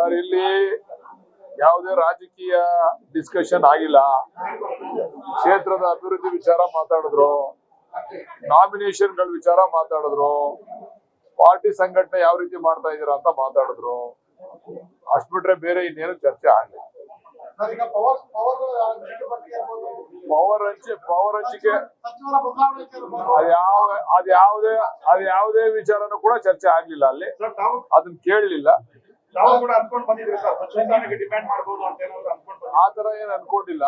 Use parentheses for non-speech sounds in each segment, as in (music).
Sir ಇಲ್ಲಿ ಯಾವುದೇ ರಾಜಕೀಯ ಡಿಸ್ಕಷನ್ ಆಗಿಲ್ಲ. ಕ್ಷೇತ್ರದ ಅಭಿವೃದ್ಧಿ ವಿಚಾರ ಮಾತಾಡಿದ್ರು ನಾಮಿನೇಷನ್ಗಳ ವಿಚಾರ ಮಾತಾಡಿದ್ರು ಪಾರ್ಟಿ ಸಂಘಟನೆ ಯಾವ ರೀತಿ ಮಾಡ್ತಾ ಇದೀರಾ ಅಂತ ಮಾತಾಡಿದ್ರು. ಅಷ್ಟು ಬಿಟ್ರೆ ಬೇರೆ ಇನ್ನೇನು ಚರ್ಚೆ ಆಗಲಿ ಪವರ್ ಹಂಚಿ ಪವರ್ ಹಂಚಿಕೆ ಅದ್ಯಾವ ಅದ್ಯಾವುದೇ ಅದ್ಯಾವುದೇ ಅದ್ ಯಾವ ಅದ್ ಯಾವುದೇ ಅದ್ ಯಾವುದೇ ವಿಚಾರನೂ ಕೂಡ ಚರ್ಚೆ ಆಗ್ಲಿಲ್ಲ ಅಲ್ಲಿ. ಅದನ್ನ ಕೇಳಲಿಲ್ಲ. ತಾವು ಕೂಡ ಅನ್ಕೊಂಡ್ ಸರ್? ಮಾಡ್ಬೋದು ಅಂತ ಆ ತರ ಏನ್ ಅನ್ಕೊಂಡಿಲ್ಲ.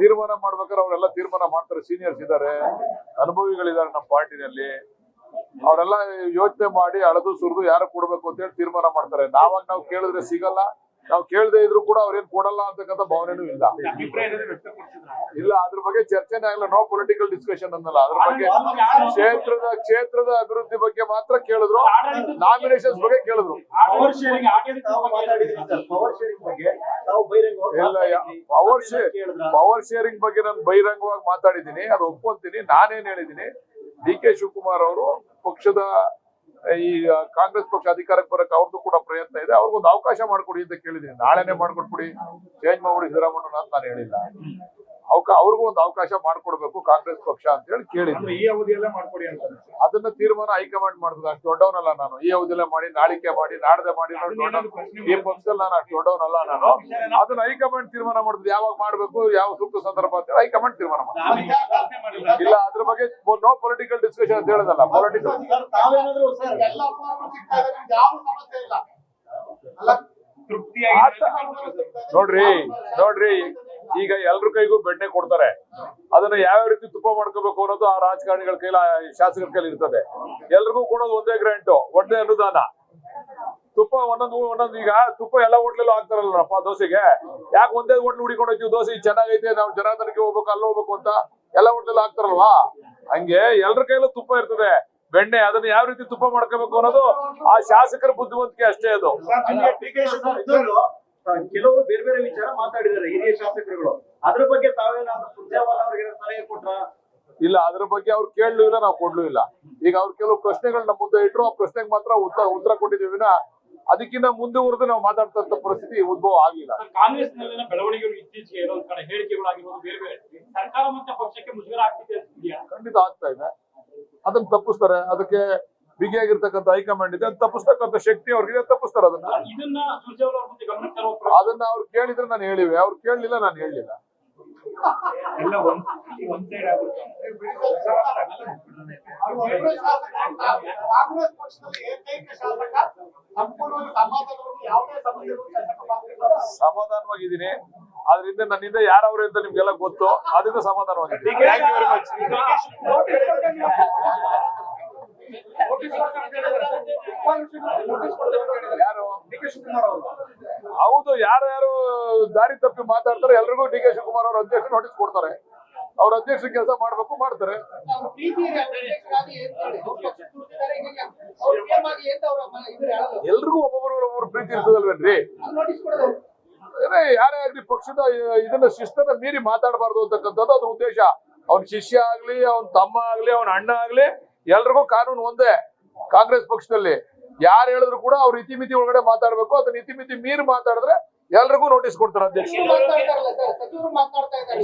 ತೀರ್ಮಾನ ಮಾಡ್ಬೇಕಾದ್ರೆ ಅವರೆಲ್ಲ ತೀರ್ಮಾನ ಮಾಡ್ತಾರೆ. ಸೀನಿಯರ್ಸ್ ಇದ್ದಾರೆ. ಅನುಭವಿಗಳಿದ್ದಾರೆ ನಮ್ಮ ಪಾರ್ಟಿನಲ್ಲಿ. ಅವರೆಲ್ಲ ಯೋಚನೆ ಮಾಡಿ ಅಳದು ಸುರಿದು ಯಾರು ಕೊಡ್ಬೇಕು ಅಂತ ಹೇಳಿ ತೀರ್ಮಾನ ಮಾಡ್ತಾರೆ. ನಾವಾಗ ನಾವು ಕೇಳಿದ್ರೆ ಸಿಗಲ್ಲ. ನಾವು ಕೇಳದೆ ಇದ್ರು ಕೂಡ ಅವ್ರೇನ್ ಕೊಡಲ್ಲ ಅಂತಕ್ಕಂಥ ಭಾವನೆನೂ ಇಲ್ಲ. ಅಭಿಪ್ರಾಯ ಏನಾದ್ರು ವ್ಯಕ್ತಪಡಿಸಿದ್ರ ಇಲ್ಲ ಅದ್ರ ಬಗ್ಗೆ ಚರ್ಚೆನೇ ಆಗಲ್ಲ ನೋ ಪೊಲಿಟಿಕಲ್ ಡಿಸ್ಕಷನ್ ಅನ್ನಲ್ಲ. ಅದ್ರ ಬಗ್ಗೆ ಕ್ಷೇತ್ರದ ಕ್ಷೇತ್ರದ ಅಭಿವೃದ್ಧಿ ಬಗ್ಗೆ ಮಾತ್ರ ಕೇಳಿದ್ರು. ನಾಮಿನೇಷನ್ಸ್ ಬಗ್ಗೆ ಕೇಳಿದ್ರು. ಪವರ್ ಶೇರಿಂಗ್ ತಾವು ಮಾತಾಡಿದ್ರಿ ಸರ್. ಪವರ್ ಶೇರಿಂಗ್ ಬಗ್ಗೆ ತಾವು ಬಹಿರಂಗವಾಗಿ ಇಲ್ಲ. ಪವರ್ ಶೇರ್ ಪವರ್ ಶೇರಿಂಗ್ ಬಗ್ಗೆ ನಾನು ಬಹಿರಂಗವಾಗಿ ಮಾತಾಡಿದ್ದೀನಿ. ಅದು ಒಪ್ಕೊಂತೀನಿ. ನಾನೇನ್ ಹೇಳಿದೀನಿ ಡಿ ಕೆ ಶಿವಕುಮಾರ್ ಅವರು ಪಕ್ಷದ ಈ ಕಾಂಗ್ರೆಸ್ ಪಕ್ಷ ಅಧಿಕಾರಕ್ಕೆ ಬರಕ್ಕೆ ಅವ್ರದ್ದು ಕೂಡ ಪ್ರಯತ್ನ ಇದೆ. ಅವ್ರಿಗೊಂದು ಅವಕಾಶ ಮಾಡ್ಕೊಡಿ ಅಂತ ಕೇಳಿದ್ದೀನಿ. ನಾಳೆನೆ ಮಾಡ್ಕೊಟ್ಬಿಡಿ. ಚೇಂಜ್ ಮಾಡ್ಬಿಡಿ ಸಿದ್ದರಾಮಯ್ಯ ಅಂತ ನಾನು ಹೇಳಿಲ್ಲ. ಅವಕ ಅವ್ರಿಗೂ ಒಂದು ಅವಕಾಶ ಮಾಡ್ಕೊಡ್ಬೇಕು ಕಾಂಗ್ರೆಸ್ ಪಕ್ಷ ಅಂತ ಹೇಳಿ ಕೇಳಿದ್ರು ಈ ಅವಧಿಯಲ್ಲೇ ಮಾಡ್ಕೊಡಿ ಅಂತ ಅದನ್ನ ತೀರ್ಮಾನ ಹೈಕಮಾಂಡ್ ಮಾಡ್ಬೋದು ಅಷ್ಟು ದೊಡ್ಡವನಲ್ಲ ನಾನು. ಈ ಅವಧಿಯಲ್ಲೇ ಮಾಡಿ ನಾಳಿಕೆ ಮಾಡಿ ನಾಡ್ದೆ ಮಾಡಿ ಈ ಪಕ್ಷದಲ್ಲಿ ನಾನು ಅಷ್ಟು ದೊಡ್ಡವನಲ್ಲ ನಾನು. ಅದನ್ನ ಹೈಕಮಾಂಡ್ ತೀರ್ಮಾನ ಮಾಡಿದ್ರು ಯಾವಾಗ ಮಾಡ್ಬೇಕು ಯಾವ ಸೂಕ್ತ ಸಂದರ್ಭ ಅಂತ ಹೇಳಿ ಹೈಕಮಾಂಡ್ ತೀರ್ಮಾನ ಮಾಡ್ತದೆ ಇಲ್ಲ ಅದ್ರ ಬಗ್ಗೆ ನೋ ಪೊಲಿಟಿಕಲ್ ಡಿಸ್ಕಷನ್ ಅಂತ ಹೇಳೋದಲ್ಲ ಪೊಲಿಟಿಕಲ್ ನೋಡ್ರಿ ನೋಡ್ರಿ ಈಗ ಎಲ್ರ ಕೈಗೂ ಬೆಣ್ಣೆ ಕೊಡ್ತಾರೆ. ಅದನ್ನ ಯಾವ ರೀತಿ ತುಪ್ಪ ಮಾಡ್ಕೋಬೇಕು ಅನ್ನೋದು ಆ ರಾಜಕಾರಣಿಗಳ ಕೈಲ ಶಾಸಕರ ಕೈಲಿ ಇರ್ತದೆ. ಎಲ್ರಿಗೂ ಕೊಡೋದು ಒಂದೇ ಗ್ರ್ಯಾಂಟು, ಒಂದೇ ಅನುದಾನ. ತುಪ್ಪ ಒಂದೊಂದು ಒಂದೊಂದು, ಈಗ ತುಪ್ಪ ಎಲ್ಲ ಹೋಟ್ಲಲ್ಲೂ ಹಾಕ್ತಾರಲ್ಲಪ್ಪ ದೋಸೆಗೆ. ಯಾಕೆ ಒಂದೇ ಹೋಟ್ಲು ಹುಡಿಕೊಂಡು ಹೋಗ್ತೀವಿ ದೋಸೆ ಚೆನ್ನಾಗೈತೆ, ನಾವು ಜನಾರ್ದನಕ್ಕೆ ಹೋಗ್ಬೇಕು, ಅಲ್ಲಿ ಹೋಗ್ಬೇಕು ಅಂತ ಎಲ್ಲ ಹೋಟ್ಲಲ್ಲಿ ಹಾಕ್ತಾರಲ್ವಾ? ಹಂಗೆ ಎಲ್ರ ಕೈಲೂ ತುಪ್ಪ ಇರ್ತದೆ. ಬೆಣ್ಣೆ, ಅದನ್ನ ಯಾವ ರೀತಿ ತುಪ್ಪ ಮಾಡ್ಕೋಬೇಕು ಅನ್ನೋದು ಆ ಶಾಸಕರ ಬುದ್ಧಿವಂತಿಕೆ ಅಷ್ಟೇ ಅದು. ಕೆಲವರು ಬೇರೆ ಬೇರೆ ವಿಚಾರ ಮಾತಾಡಿದ್ದಾರೆ ಹಿರಿಯ ಶಾಸಕರುಗಳು. ಅದ್ರ ಬಗ್ಗೆ ತಾವೇನಾದ್ರೂ ಸುರ್ಜೇವಾಲ ಅವರಿಗೆ ಸಲಹೆ ಕೊಟ್ರ? ಇಲ್ಲ ಅದ್ರ ಬಗ್ಗೆ ಅವ್ರು ಕೇಳಲು ಇಲ್ಲ ನಾವು ಕೊಡ್ಲೂ ಇಲ್ಲ. ಈಗ ಅವ್ರು ಕೆಲವು ಪ್ರಶ್ನೆಗಳು ನಮ್ಮ ಮುಂದೆ ಇಟ್ರು ಆ ಪ್ರಶ್ನೆಗೆ ಮಾತ್ರ ಉತ್ತರ ಉತ್ತರ ಕೊಟ್ಟಿದ್ದೀವಿ. ವಿನ ಅದಕ್ಕಿಂತ ಮುಂದುವರೆದು ನಾವು ಮಾತಾಡ್ತಂತ ಪರಿಸ್ಥಿತಿ ಉದ್ಭವ ಆಗಿಲ್ಲ. ಕಾಂಗ್ರೆಸ್ ನಲ್ಲಿನ ಬೆಳವಣಿಗೆಗಳು ಇತ್ತೀಚೆಗೆ ಇರೋ ಕಡೆ ಹೇಳಿಕೆಗಳಾಗಿರೋದು ಬೇರೆ ಬೇರೆ. ಸರ್ಕಾರ ಮತ್ತೆ ಪಕ್ಷಕ್ಕೆ ಮುಜುಗರ ಆಗ್ತಿದೆ? ಖಂಡಿತ ಆಗ್ತಾ ಇದೆ. ಅದನ್ನ ತಪ್ಪಿಸ್ತಾರೆ. ಅದಕ್ಕೆ ಬಿಗಿಯಾಗಿರ್ತಕ್ಕಂಥ ಹೈಕಮಾಂಡ್ ಇದೆ. ಅದು ತಪ್ಪಿಸ್ತಕ್ಕಂಥ ಶಕ್ತಿ ಅವ್ರಿಗೆ ತಪ್ಪಿಸ್ತಾರೆ ಅದನ್ನ. ಇದನ್ನ ಅದನ್ನ ಅವ್ರು ಕೇಳಿದ್ರೆ ನಾನು ಹೇಳಿವೆ. ಅವ್ರು ಕೇಳಲಿಲ್ಲ ನಾನು ಹೇಳಲಿಲ್ಲ ಸಮಾಧಾನವಾಗಿದ್ದೀನಿ. ಅದರಿಂದ ನನ್ನಿಂದ ಯಾರವ್ರು ಅಂತ ನಿಮ್ಗೆಲ್ಲ ಗೊತ್ತು. ಅದರಿಂದ ಸಮಾಧಾನವಾಗಿದ್ದೀನಿ. ಥ್ಯಾಂಕ್ ಯು ವೆರಿ ಮಚ್ ಯಾರು? ಡಿ ಕೆ ಶಿವಕುಮಾರ್ ಅವರು. ಹೌದು ಯಾರ್ಯಾರು ದಾರಿ ತಪ್ಪಿ ಮಾತಾಡ್ತಾರೆ, ಎಲ್ರಿಗೂ ಡಿ ಕೆ ಶಿವಕುಮಾರ್ ಅವ್ರ ಅಧ್ಯಕ್ಷ ನೋಟಿಸ್ ಕೊಡ್ತಾರೆ. ಅವ್ರ ಅಧ್ಯಕ್ಷ ಕೆಲಸ ಮಾಡ್ಬೇಕು ಮಾಡ್ತಾರೆ? ಎಲ್ರಿಗೂ ಒಬ್ಬೊಬ್ರು ಒಬ್ಬೊಬ್ರು ಪ್ರೀತಿ ಇರ್ತದಲ್ವೇನ್ರಿ? ಯಾರೇ ಆಗ್ಲಿ ಪಕ್ಷದ ಇದನ್ನ ಶಿಸ್ತನ ಮೀರಿ ಮಾತಾಡಬಾರ್ದು ಅಂತಕ್ಕಂಥದ್ದು ಅದ್ರ ಉದ್ದೇಶ. ಅವ್ನ ಶಿಷ್ಯ ಆಗ್ಲಿ, ಅವ್ನ ತಮ್ಮ ಆಗ್ಲಿ, ಅವ್ನ ಅಣ್ಣ ಆಗ್ಲಿ, ಎಲ್ರಿಗೂ ಕಾನೂನು ಒಂದೇ ಕಾಂಗ್ರೆಸ್ ಪಕ್ಷದಲ್ಲಿ. ಯಾರು ಹೇಳಿದ್ರು ಕೂಡ ಅವ್ರ ಇತಿಮಿತಿ ಒಳಗಡೆ ಮಾತಾಡ್ಬೇಕು. ಅಥವಾ ಇತಿಮಿತಿ ಮೀರಿ ಮಾತಾಡಿದ್ರೆ ಎಲ್ರಿಗೂ ನೋಟಿಸ್ ಕೊಡ್ತಾರೆ ಅಧ್ಯಕ್ಷ.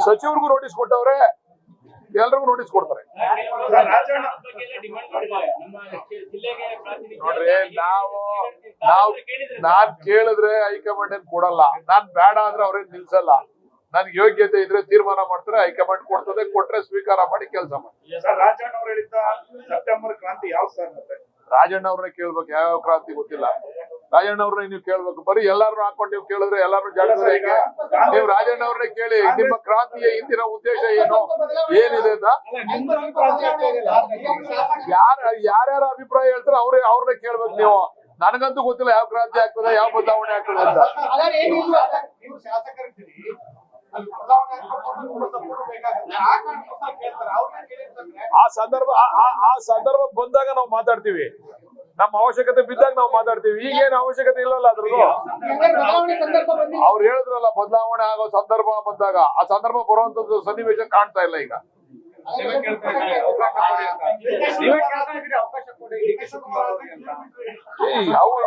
ಸಚಿವರಿಗೂ ನೋಟಿಸ್ ಕೊಟ್ಟವ್ರೆ ಎಲ್ರಿಗೂ ನೋಟಿಸ್ ಕೊಡ್ತಾರೆ. ನೋಡ್ರಿ ನಾವು ನಾವು ನಾನ್ ಕೇಳಿದ್ರೆ ಹೈಕಮಾಂಡ್ ಏನ್ ಕೊಡಲ್ಲ. ನಾನ್ ಬೇಡ ಅಂದ್ರೆ ಅವ್ರೇನ್ ನಿಲ್ಸಲ್ಲ. ನನ್ ಯೋಗ್ಯತೆ ಇದ್ರೆ ತೀರ್ಮಾನ ಮಾಡ್ತಾರೆ ಹೈಕಮಾಂಡ್ ಕೊಡ್ತದೆ ಕೊಟ್ರೆ ಸ್ವೀಕಾರ ಮಾಡಿ ಕೆಲಸ ಮಾಡಿ ಸರ್ ರಾಜಣ್ಣ ಅವ್ರು ಹೇಳಿದ್ದ ಸೆಪ್ಟೆಂಬರ್ ಕ್ರಾಂತಿ ಯಾವ ಸರ್ ಮತ್ತೆ? ರಾಜಣ್ಣ ಅವ್ರನ್ನ ಕೇಳ್ಬೇಕು, ಯಾವ ಕ್ರಾಂತಿ ಗೊತ್ತಿಲ್ಲ. ರಾಜಣ್ಣ ಅವ್ರನ್ನ ನೀವು ಕೇಳ್ಬೇಕು. ಬರೀ ಎಲ್ಲಾರು ಹಾಕೊಂಡು ನೀವು ಕೇಳಿದ್ರೆ ಎಲ್ಲಾರು ಜಾಡಿದ್ರೆ ಹೇಗೆ? ನೀವು ರಾಜಣ್ಣ ಅವ್ರನ್ನ ಕೇಳಿ, ನಿಮ್ಮ ಕ್ರಾಂತಿಯ ಹಿಂದಿನ ಉದ್ದೇಶ ಏನು? ಏನಿದೆ ಅಂತ? ಯಾರ, ಯಾರ್ಯಾರ ಅಭಿಪ್ರಾಯ ಹೇಳ್ತಾರೆ, ಅವ್ರೇ, ಅವ್ರನ್ನ ಕೇಳ್ಬೇಕು ನೀವು. ನನಗಂತೂ ಗೊತ್ತಿಲ್ಲ ಯಾವ ಕ್ರಾಂತಿ ಆಗ್ತದೆ, ಯಾವ ಬದಲಾವಣೆ ಆಗ್ತದೆ ಅಂತ. ಆ ಸಂದರ್ಭ, ಆ- ಸಂದರ್ಭ ಬಂದಾಗ ನಾವು ಮಾತಾಡ್ತೀವಿ. ನಮ್ಮ ಅವಶ್ಯಕತೆ ಬಿದ್ದಾಗ ನಾವು ಮಾತಾಡ್ತೀವಿ. ಈಗೇನು ಅವಶ್ಯಕತೆ ಇಲ್ಲಲ್ಲ ಅದ್ರದ್ದು? ಅವ್ರು ಹೇಳಿದ್ರಲ್ಲ, ಬದಲಾವಣೆ ಆಗೋ ಸಂದರ್ಭ ಬಂದಾಗ. ಆ ಸಂದರ್ಭ ಬರುವಂತದ್ದು ಸನ್ನಿವೇಶ ಕಾಣ್ತಾ ಇಲ್ಲ ಈಗ.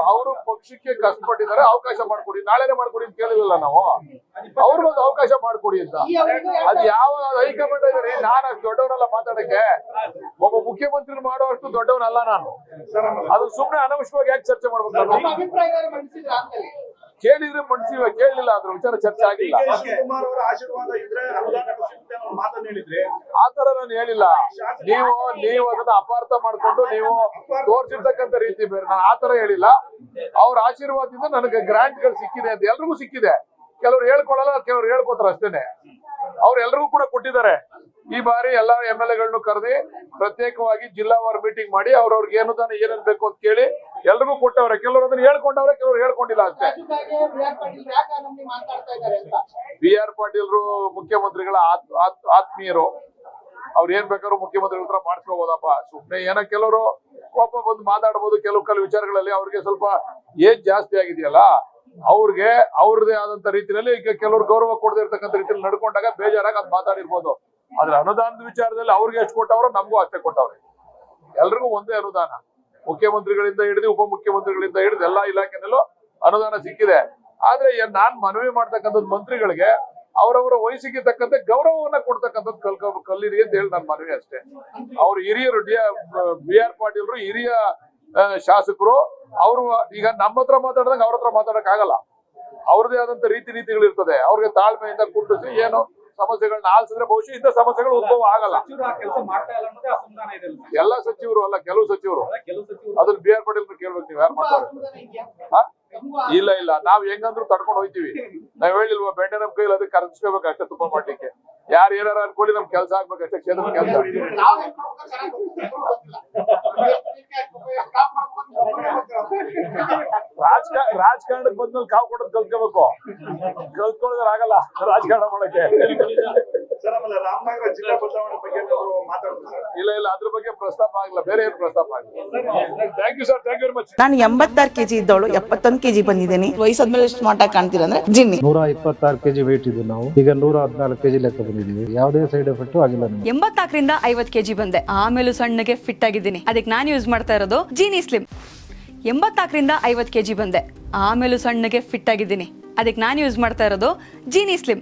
ಅವ್ರು ಪಕ್ಷಕ್ಕೆ ಕಷ್ಟಪಟ್ಟಿದ್ದಾರೆ, ಅವಕಾಶ ಮಾಡ್ಕೊಡಿ. ನಾಳೆನೆ ಮಾಡ್ಕೊಡಿ ಅಂತ ಕೇಳಿಲ್ಲ ನಾವು? ಅವಕಾಶ ಮಾಡ್ಕೊಡಿ ಅಂತ. ಅದು ಯಾವ ಹೈಕಮಾಂಡ್ ಇದ್ದಾರೆ ನಾನು ಅಷ್ಟು ದೊಡ್ಡವನಲ್ಲ ಮಾತಾಡಕ್ಕೆ. ಒಬ್ಬ ಮುಖ್ಯಮಂತ್ರಿ ಮಾಡುವಷ್ಟು ದೊಡ್ಡವನಲ್ಲ ನಾನು. ಅದು ಸುಮ್ನೆ ಅನವಶ್ಯವಾಗಿ ಯಾಕೆ ಚರ್ಚೆ ಮಾಡ್ಬೇಕು ನಾನು? ಕೇಳಿದ್ರೆ ಮನ್ಸಿವ ಕೇಳಲಿಲ್ಲ ಅದ್ರ ವಿಚಾರ ಚರ್ಚೆ ಆಗಿಲ್ಲ. ಇದ್ರೆ ಆತರ ನಾನು ಹೇಳಿಲ್ಲ. ನೀವು ನೀವು ಅದನ್ನ ಅಪಾರ್ಥ ಮಾಡ್ಕೊಂಡು ನೀವು ತೋರ್ಸಿರ್ತಕ್ಕಂಥ ರೀತಿ ಬೇರೆ. ನಾನು ಆತರ ಹೇಳಿಲ್ಲ. ಅವ್ರ ಆಶೀರ್ವಾದದಿಂದ ನನಗೆ ಗ್ರಾಂಟ್ಗಳು ಸಿಕ್ಕಿದೆ ಅಂತ ಎಲ್ರಿಗೂ ಸಿಕ್ಕಿದೆ. ಕೆಲವ್ರು ಹೇಳ್ಕೊಳಲ್ಲ, ಕೆಲವ್ರು ಹೇಳ್ಕೊತಾರ ಅಷ್ಟೇನೆ. ಅವ್ರು ಎಲ್ರಿಗೂ ಕೂಡ ಕೊಟ್ಟಿದ್ದಾರೆ. ಈ ಬಾರಿ ಎಲ್ಲಾ ಎಂ ಎಲ್ ಎಗಳನ್ನು ಕರೆದಿ ಪ್ರತ್ಯೇಕವಾಗಿ ಜಿಲ್ಲಾವಾರು ಮೀಟಿಂಗ್ ಮಾಡಿ ಅವ್ರವ್ರಿಗೆ ಅನುದಾನ ಏನೇನ್ ಬೇಕು ಅಂತ ಕೇಳಿ ಎಲ್ರಿಗೂ ಕೊಟ್ಟವ್ರೆ. ಕೆಲವರು ಅದನ್ನ ಹೇಳ್ಕೊಂಡವ್ರೆ, ಕೆಲವ್ರು ಹೇಳ್ಕೊಂಡಿಲ್ಲ ಅಷ್ಟೇ. ಬಿ ಆರ್ ಪಾಟೀಲ್ರು ಮುಖ್ಯಮಂತ್ರಿಗಳ ಆತ್- ಆತ್- ಆತ್ಮೀಯರು, ಅವ್ರು ಏನ್ ಬೇಕಾದ್ರೂ ಮುಖ್ಯಮಂತ್ರಿಗಳ ಹತ್ರ ಮಾಡಿಸ್ಕೋಬೋದಪ್ಪ. ಸುಮ್ನೆ ಏನೋ ಕೆಲವರು ಕೋಪ ಬಂದು ಮಾತಾಡ್ಬೋದು, ಕೆಲವು ಕೆಲವು ವಿಚಾರಗಳಲ್ಲಿ ಅವ್ರಿಗೆ ಸ್ವಲ್ಪ ಏಜ್ ಜಾಸ್ತಿ ಆಗಿದೆಯಲ್ಲ. ಅವ್ರಿಗೆ ಅವ್ರದೇ ಆದಂತ ರೀತಿಯಲ್ಲಿ ಈಗ ಕೆಲವರು ಗೌರವ ಕೊಡದೇ ಇರ್ತಕ್ಕಂಥ ರೀತಿಯಲ್ಲಿ ನಡ್ಕೊಂಡಾಗ ಬೇಜಾರಾಗಿ ಅದ್ ಮಾತಾಡಿರ್ಬೋದು ಆದ್ರೆ ಅನುದಾನದ ವಿಚಾರದಲ್ಲಿ ಅವ್ರಿಗೆ ಎಷ್ಟು ಕೊಟ್ಟವ್ರೋ ನಮಗೂ ಅಷ್ಟೇ ಕೊಟ್ಟವ್ರೆ ಎಲ್ರಿಗೂ ಒಂದೇ ಅನುದಾನ ಮುಖ್ಯಮಂತ್ರಿಗಳಿಂದ ಹಿಡಿದು ಉಪಮುಖ್ಯಮಂತ್ರಿಗಳಿಂದ ಹಿಡಿದು ಎಲ್ಲಾ ಇಲಾಖೆನಲ್ಲೂ ಅನುದಾನ ಸಿಕ್ಕಿದೆ ಆದ್ರೆ ನಾನ್ ಮನವಿ ಮಾಡ್ತಕ್ಕಂಥದ್ದು ಮಂತ್ರಿಗಳಿಗೆ ಅವರವರ ವಯಸ್ಸಿಗೆ ತಕ್ಕಂತೆ ಗೌರವವನ್ನ ಕೊಡ್ತಕ್ಕಂಥದ್ದು ಕಲ್ ಕಲ್ಲಿರಿ ಅಂತ ಹೇಳಿ ನನ್ನ ಮನವಿ ಅಷ್ಟೇ ಅವ್ರ ಹಿರಿಯರು ಡಿ ಬಿ ಆರ್ ಪಾಟೀಲ್ರು ಹಿರಿಯ ಶಾಸಕರು ಅವರು ಈಗ ನಮ್ಮ ಹತ್ರ ಮಾತಾಡಿದಂಗೆ ಅವ್ರ ಹತ್ರ ಮಾತಾಡಕ್ ಆಗಲ್ಲ ಅವ್ರದೇ ಆದಂತ ರೀತಿ ನೀತಿಗಳು ಇರ್ತದೆ ಅವ್ರಿಗೆ ತಾಳ್ಮೆಯಿಂದ ಕುಂಡಿಸಿ ಏನು ಸಮಸ್ಯೆಗಳನ್ನ ಆಲಿಸಿದ್ರೆ ಬಹುಶಃ ಇಂಥ ಸಮಸ್ಯೆಗಳು ಉದ್ಭವ ಆಗಲ್ಲ? ಎಲ್ಲ ಸಚಿವರು ಅಲ್ಲ ಕೆಲವು ಸಚಿವರು. ಅದನ್ನ ಬಿ ಆರ್ ಪಾಟೀಲ್ ಕೇಳ್ಬೇಕು ನೀವು ಯಾರು ಮಾಡ್ತಾರೆ? ಇಲ್ಲ ಇಲ್ಲ. ನಾವ್ ಹೆಂಗಂದ್ರು ತಡ್ಕೊಂಡು ಹೋಯ್ತಿವಿ. ನಾವ್ ಹೇಳಿಲ್ವಾ ಬೆಂಡೆ ನಮ್ ಕೈಲಿ ಅದಕ್ಕೆ ಕರೆಸ್ಕೋಬೇಕು ಅಷ್ಟೇ ತುಪ್ಪ ಮಾಡ್ಲಿಕ್ಕೆ. ಯಾರು ಏನಾರ ಅನ್ಕೊಳ್ಳಿ ನಮ್ ಕೆಲಸ ಆಗ್ಬೇಕು ಅಷ್ಟೇ ಕ್ಷೇತ್ರ ಕೆಲಸ. (laughs) ರಾಜಕಾರಣಕ್ಕೆ ಬಂದ್ಮೇಲೆ ಕಾವು ಕೊಡೋದು ಕಲ್ತ್ಕೋಬೇಕು. ಕಲ್ತ್ಕೊಳ್ಳೋದ್ರ ಆಗಲ್ಲ ರಾಜಕಾರಣ ಮಾಡಕ್ಕೆ. (laughs) (laughs) ರಾಮನಗರ ಜಿಲ್ಲಾ ಬದಲಾವಣೆ ಬಗ್ಗೆ ಇಲ್ಲ ಇಲ್ಲ ಅದ್ರ ಬಗ್ಗೆ ಪ್ರಸ್ತಾಪ ಆಗಿಲ್ಲ. ಬೇರೆ ಏನು ಪ್ರಸ್ತಾಪ ಆಗಿಲ್ಲ. Thank you sir thank you very much ನಾನು ಎಂಬತ್ತಾರು ಕೆಜಿ ಇದ್ದವಳು ಎಪ್ಪತ್ತೊಂದು ಕೆಜಿ ಬಂದಿದ್ದೀನಿ. ವಯಸ್ಸಾದ್ಮೇಲೆ ಸ್ಮಾರ್ಟ್ ಆಗಿ ಕಾಣ್ತೀರ ಅಂದ್ರೆ ಜಿನ್ನಿ. ನೂರ ಇಪ್ಪತ್ತಾರು ಕೆಜಿ ವೇಟ್ ಇದ್ದು ನಾವು. ಈಗ ನೂರ ಹದಿನಾಲ್ಕು ಕೆಜಿ ಲೆಕ್ಕ ಬಂದಿದ್ದೀವಿ. ಯಾವುದೇ ಸೈಡ್ ಎಫೆಕ್ಟ್ ಆಗಿಲ್ಲ ಎಂಬತ್ನಾಲ್ಕರಿಂದ ಐವತ್ ಕೆಜಿ ಬಂದೆ. ಆಮೇಲೂ ಸಣ್ಣಗೆ ಫಿಟ್ ಆಗಿದ್ದೀನಿ. ಅದಕ್ಕೆ ನಾನು ಯೂಸ್ ಮಾಡ್ತಾ ಇರೋದು ಜೀನಿ ಸ್ಲಿಮ್ ಎಂಬತ್ತಾಕರಿಂದ ಐವತ್ತು ಕೆಜಿ ಬಂದೆ. ಆಮೇಲೂ ಸಣ್ಣಗೆ ಫಿಟ್ ಆಗಿದ್ದೀನಿ. ಅದಕ್ಕೆ ನಾನು ಯೂಸ್ ಮಾಡ್ತಾ ಇರೋದು ಜೀನಿ ಸ್ಲಿಮ್